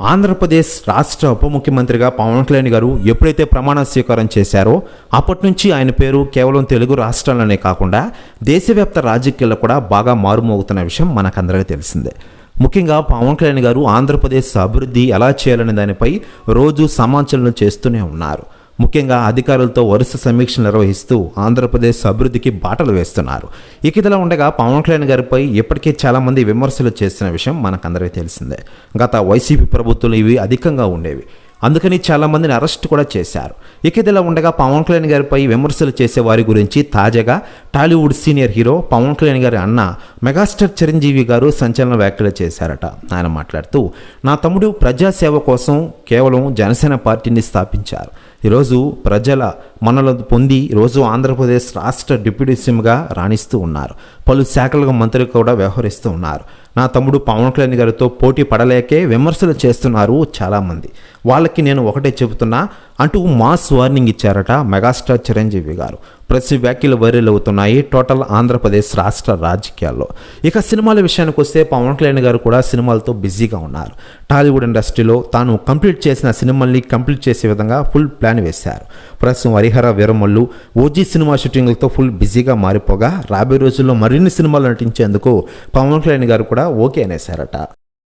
ఆంధ్రప్రదేశ్ రాష్ట్ర ఉప ముఖ్యమంత్రిగా పవన్ కళ్యాణ్ గారు ఎప్పుడైతే ప్రమాణ స్వీకారం చేశారో అప్పటి నుంచి ఆయన పేరు కేవలం తెలుగు రాష్ట్రాల్లోనే కాకుండా దేశవ్యాప్త రాజకీయాల్లో కూడా బాగా మారుమోగుతున్న విషయం మనకందరికీ తెలిసిందే. ముఖ్యంగా పవన్ కళ్యాణ్ గారు ఆంధ్రప్రదేశ్ అభివృద్ధి ఎలా చేయాలనే దానిపై రోజు సమాచారం చేస్తూనే ఉన్నారు. ముఖ్యంగా అధికారులతో వరుస సమీక్షలు నిర్వహిస్తూ ఆంధ్రప్రదేశ్ అభివృద్ధికి బాటలు వేస్తున్నారు. ఇక ఇదిలా ఉండగా పవన్ కళ్యాణ్ గారిపై ఇప్పటికే చాలామంది విమర్శలు చేసిన విషయం మనకందరికీ తెలిసిందే. గత వైసీపీ ప్రభుత్వంలో ఇవి అధికంగా ఉండేవి. అందుకని చాలామందిని అరెస్ట్ కూడా చేశారు. ఇక ఇదిలా ఉండగా పవన్ కళ్యాణ్ గారిపై విమర్శలు చేసే వారి గురించి తాజాగా టాలీవుడ్ సీనియర్ హీరో పవన్ కళ్యాణ్ గారి అన్న మెగాస్టార్ చిరంజీవి గారు సంచలన వ్యాఖ్యలు చేశారట. ఆయన మాట్లాడుతూ నా తమ్ముడు ప్రజాసేవ కోసం కేవలం జనసేన పార్టీని స్థాపించారు. ఈరోజు ప్రజల మనలో పొంది రోజు ఆంధ్రప్రదేశ్ రాష్ట్ర డిప్యూటీ సీఎంగా రాణిస్తూ ఉన్నారు. పలు శాఖలకు మంత్రి కూడా వ్యవహరిస్తూ ఉన్నారు. నా తమ్ముడు పవన్ కళ్యాణ్ గారితో పోటీ పడలేకే విమర్శలు చేస్తున్నారు చాలామంది. వాళ్ళకి నేను ఒకటే చెబుతున్నా అంటూ మాస్ వార్నింగ్ ఇచ్చారట మెగాస్టార్ చిరంజీవి గారు. ప్రతి వ్యాఖ్యలు వైరల్ అవుతున్నాయి టోటల్ ఆంధ్రప్రదేశ్ రాష్ట్ర రాజకీయాల్లో. ఇక సినిమాల విషయానికి వస్తే పవన్ కళ్యాణ్ గారు కూడా సినిమాలతో బిజీగా ఉన్నారు. టాలీవుడ్ ఇండస్ట్రీలో తాను కంప్లీట్ చేసిన సినిమాల్ని కంప్లీట్ చేసే విధంగా ఫుల్ ప్లాన్ వేశారు. ప్రస్తుతం హరిహర వీరమల్లు ఓజీ సినిమా షూటింగ్లతో ఫుల్ బిజీగా మారిపోగా రాబోయే రోజుల్లో మరిన్ని సినిమాలు నటించేందుకు పవన్ కళ్యాణ్ గారు కూడా ఓకే అనేశారట.